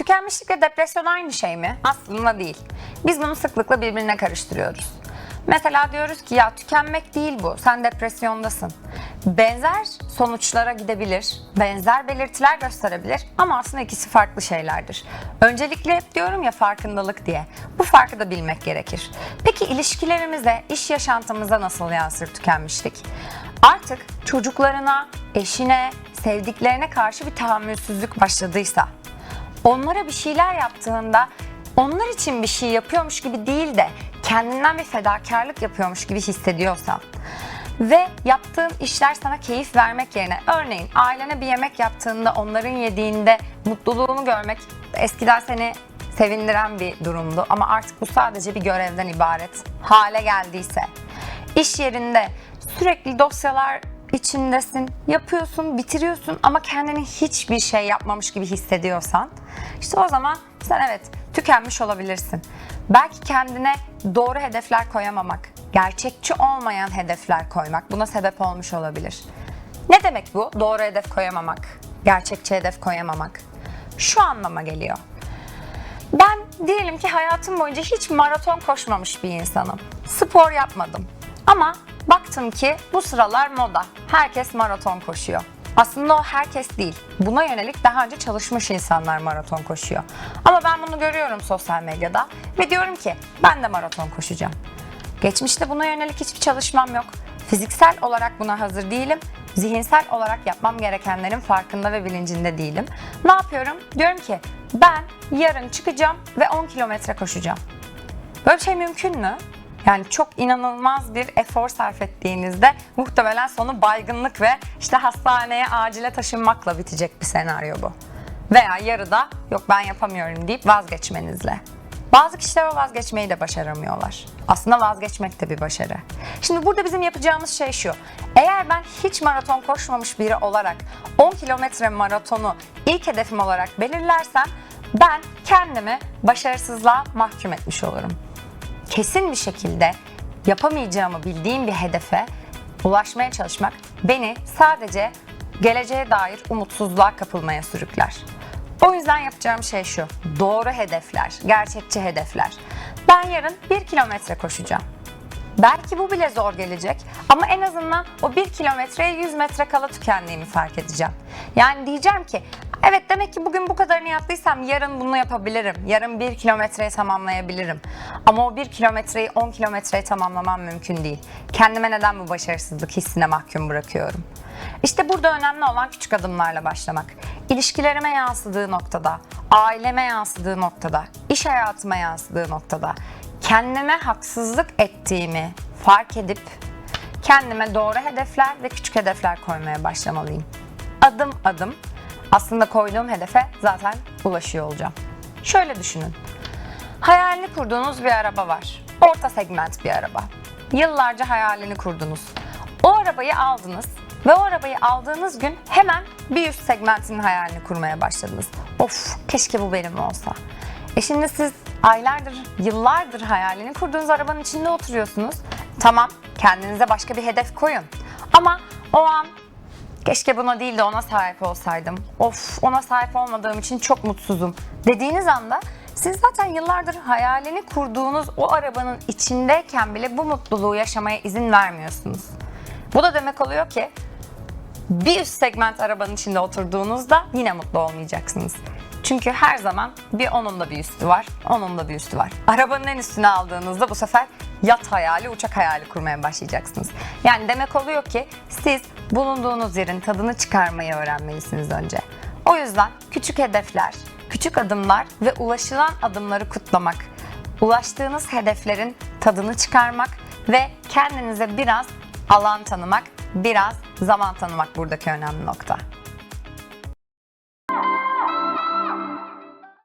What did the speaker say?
Tükenmişlik ve depresyon aynı şey mi? Aslında değil. Biz bunu sıklıkla birbirine karıştırıyoruz. Mesela diyoruz ki ya tükenmek değil bu, sen depresyondasın. Benzer sonuçlara gidebilir, benzer belirtiler gösterebilir ama aslında ikisi farklı şeylerdir. Öncelikle hep diyorum ya farkındalık diye. Bu farkı da bilmek gerekir. Peki ilişkilerimize, iş yaşantımıza nasıl yansır tükenmişlik? Artık çocuklarına, eşine, sevdiklerine karşı bir tahammülsüzlük başladıysa, onlara bir şeyler yaptığında onlar için bir şey yapıyormuş gibi değil de kendinden bir fedakarlık yapıyormuş gibi hissediyorsan ve yaptığın işler sana keyif vermek yerine örneğin ailene bir yemek yaptığında onların yediğinde mutluluğunu görmek eskiden seni sevindiren bir durumdu. Ama artık bu sadece bir görevden ibaret hale geldiyse iş yerinde sürekli dosyalar içindesin, yapıyorsun, bitiriyorsun ama kendini hiçbir şey yapmamış gibi hissediyorsan işte o zaman sen evet tükenmiş olabilirsin. Belki kendine doğru hedefler koyamamak, gerçekçi olmayan hedefler koymak buna sebep olmuş olabilir. Ne demek bu? Doğru hedef koyamamak, gerçekçi hedef koyamamak. Şu anlama geliyor. Ben diyelim ki hayatım boyunca hiç maraton koşmamış bir insanım. Spor yapmadım. Ama baktım ki bu sıralar moda. Herkes maraton koşuyor. Aslında o herkes değil. Buna yönelik daha önce çalışmış insanlar maraton koşuyor. Ama ben bunu görüyorum sosyal medyada ve diyorum ki ben de maraton koşacağım. Geçmişte buna yönelik hiçbir çalışmam yok. Fiziksel olarak buna hazır değilim. Zihinsel olarak yapmam gerekenlerin farkında ve bilincinde değilim. Ne yapıyorum? Diyorum ki ben yarın çıkacağım ve 10 kilometre koşacağım. Böyle bir şey mümkün mü? Yani çok inanılmaz bir efor sarf ettiğinizde muhtemelen sonu baygınlık ve işte hastaneye acile taşınmakla bitecek bir senaryo bu. Veya yarıda yok ben yapamıyorum deyip vazgeçmenizle. Bazı kişiler o vazgeçmeyi de başaramıyorlar. Aslında vazgeçmek de bir başarı. Şimdi burada bizim yapacağımız şey şu. Eğer ben hiç maraton koşmamış biri olarak 10 kilometre maratonu ilk hedefim olarak belirlersem ben kendimi başarısızlığa mahkum etmiş olurum kesin bir şekilde yapamayacağımı bildiğim bir hedefe ulaşmaya çalışmak beni sadece geleceğe dair umutsuzluğa kapılmaya sürükler. O yüzden yapacağım şey şu. Doğru hedefler, gerçekçi hedefler. Ben yarın bir kilometre koşacağım. Belki bu bile zor gelecek ama en azından o bir kilometreye 100 metre kala tükendiğimi fark edeceğim. Yani diyeceğim ki evet demek ki bugün bu kadarını yaptıysam yarın bunu yapabilirim. Yarın bir kilometreyi tamamlayabilirim. Ama o bir kilometreyi 10 kilometreyi tamamlamam mümkün değil. Kendime neden bu başarısızlık hissine mahkum bırakıyorum? İşte burada önemli olan küçük adımlarla başlamak. İlişkilerime yansıdığı noktada, aileme yansıdığı noktada, iş hayatıma yansıdığı noktada kendime haksızlık ettiğimi fark edip kendime doğru hedefler ve küçük hedefler koymaya başlamalıyım. Adım adım aslında koyduğum hedefe zaten ulaşıyor olacağım. Şöyle düşünün. Hayalini kurduğunuz bir araba var. Orta segment bir araba. Yıllarca hayalini kurdunuz. O arabayı aldınız ve o arabayı aldığınız gün hemen bir üst segmentin hayalini kurmaya başladınız. Of keşke bu benim olsa. E şimdi siz aylardır, yıllardır hayalini kurduğunuz arabanın içinde oturuyorsunuz. Tamam kendinize başka bir hedef koyun. Ama o an keşke buna değil de ona sahip olsaydım. Of ona sahip olmadığım için çok mutsuzum dediğiniz anda siz zaten yıllardır hayalini kurduğunuz o arabanın içindeyken bile bu mutluluğu yaşamaya izin vermiyorsunuz. Bu da demek oluyor ki bir üst segment arabanın içinde oturduğunuzda yine mutlu olmayacaksınız. Çünkü her zaman bir onun da bir üstü var, onun da bir üstü var. Arabanın en üstüne aldığınızda bu sefer yat hayali, uçak hayali kurmaya başlayacaksınız. Yani demek oluyor ki siz bulunduğunuz yerin tadını çıkarmayı öğrenmelisiniz önce. O yüzden küçük hedefler, küçük adımlar ve ulaşılan adımları kutlamak, ulaştığınız hedeflerin tadını çıkarmak ve kendinize biraz alan tanımak, biraz zaman tanımak buradaki önemli nokta.